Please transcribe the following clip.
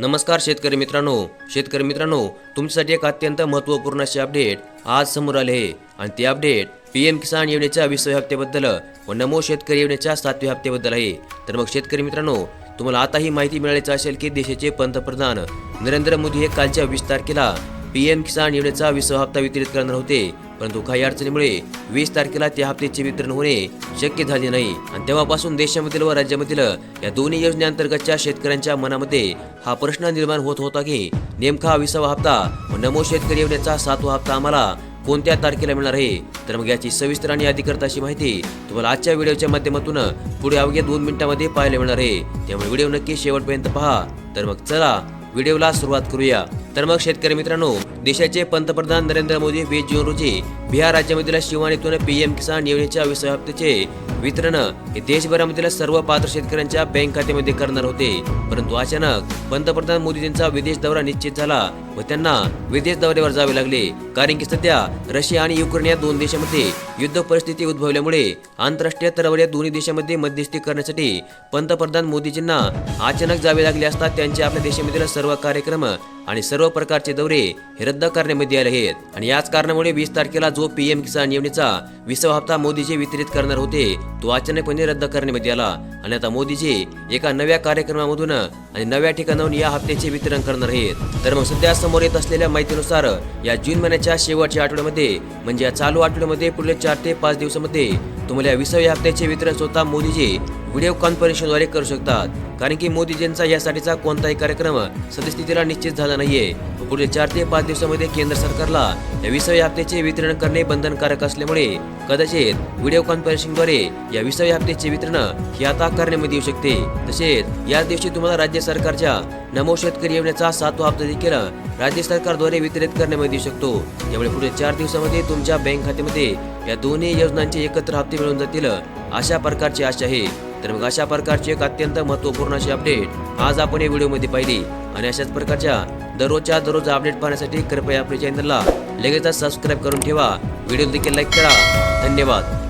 नमस्कार शेतकरी मित्रांनो. शेतकरी मित्रांनो तुमच्यासाठी एक अत्यंत महत्त्वपूर्ण असे अपडेट आज समोर आले आहे. आणि ते अपडेट पी एम किसान योजनेच्या विसव्या हप्त्याबद्दल व नमो शेतकरी योजनेच्या सातव्या हप्त्याबद्दल आहे. तर मग शेतकरी मित्रांनो तुम्हाला आता ही माहिती मिळायची असेल की देशाचे पंतप्रधान नरेंद्र मोदी हे कालच्या वीस तारखेला पी एम किसान योजनेचा विसवा हप्ता वितरित करणार होते. परंतु काही अडचणीमुळे वीस तारखेला त्या हप्त्याचे वितरण होणे शक्य झाले नाही. आणि तेव्हापासून देशामधील व राज्यामधील या दोन्ही योजनेअंतर्गतच्या शेतकऱ्यांच्या मनामध्ये हा प्रश्न निर्माण होत होता की नेमका विसावा हप्ता व नमो शेतकरी योजनेचा सातवा हप्ता आम्हाला कोणत्या तारखेला मिळणार आहे? तर मग याची सविस्तर आणि अधिकृत अशी माहिती तुम्हाला आजच्या व्हिडिओच्या माध्यमातून पुढे अवघ्या दोन मिनिटांमध्ये पाहायला मिळणार आहे. त्यामुळे व्हिडिओ नक्की शेवटपर्यंत पहा. तर मग चला व्हिडिओला सुरुवात करूया. तर मग शेतकरी मित्रांनो देशाचे पंतप्रधान नरेंद्र मोदी वीस जून रोजी बिहार राज्यामधील शिवानीतून पी एम किसान योजनेच्या विषय हप्त्याचे वितरण हे देशभरामधील सर्व पात्र शेतकऱ्यांच्या बँक खात्यामध्ये करणार होते. परंतु अचानक पंतप्रधान मोदीजींचा विदेश दौरा निश्चित झाला व त्यांना विदेश दौऱ्यावर जावे लागले. कारण की सध्या रशिया आणि युक्रेन या दोन देशांमध्ये युद्ध परिस्थिती उद्भवल्यामुळे आंतरराष्ट्रीय स्तरावर या दोन्ही देशांमध्ये मध्यस्थी करण्यासाठी पंतप्रधान मोदीजींना अचानक जावे लागले असता त्यांचे आपल्या देशामधील सर्व कार्यक्रम आणि सर्व प्रकारचे दौरे हे रद्द करण्यामध्ये आले आहेत. आणि याच कारणामुळे वीस तारखेला जो पी एम किसान योजनेचा विसावा हप्ता मोदीजी वितरित करणार होते तो अचानकपणे रद्द करण्यामध्ये आला. आणि आता मोदीजी एका नव्या कार्यक्रमामधून आणि नव्या ठिकाणाहून या हप्त्याचे वितरण करणार आहेत. तर मग सध्या समोर येत असलेल्या माहितीनुसार या जून महिन्याच्या शेवटच्या आठवड्यामध्ये म्हणजे या चालू आठवड्यामध्ये पुढले चार ते पाच दिवसामध्ये तुम्हाला या विसाव्या हप्त्याचे वितरण स्वतः मोदीजी व्हिडिओ कॉन्फरन्सिंगद्वारे करू शकतात. कारण की मोदीजींचा यासाठीचा कोणताही कार्यक्रम सद्यस्थितीला निश्चित झाला नाहीये. पुढे पुढील चार ते पाच दिवसामध्ये केंद्र सरकारला या विसाव्या हप्त्याचे वितरण करणे बंधनकारक असल्यामुळे कदाचित व्हिडिओ कॉन्फरन्सिंगद्वारे या विसाव्या हप्त्याचे वितरण हे आता करण्यामध्ये येऊ शकते. तसेच याच दिवशी तुम्हाला राज्य सरकारच्या नमो शेतकरी योजनेचा सातवा हप्ता देखील राज्य सरकारद्वारे वितरित करण्यामध्ये येऊ शकतो. त्यामुळे पुढील चार दिवसामध्ये तुमच्या बँक खात्यामध्ये या दोन्ही योजनांचे एकत्र हप्ते मिळून जातील अशा प्रकारची आशा आहे. तर मग अशा प्रकारची एक अत्यंत महत्त्वपूर्ण अशी अपडेट आज आपण या व्हिडिओमध्ये पाहिली. आणि अशाच प्रकारच्या दररोजच्या दररोज अपडेट पाहण्यासाठी कृपया आपल्या चॅनलला लगेचच सबस्क्राईब करून ठेवा. व्हिडिओ देखील लाईक करा. धन्यवाद.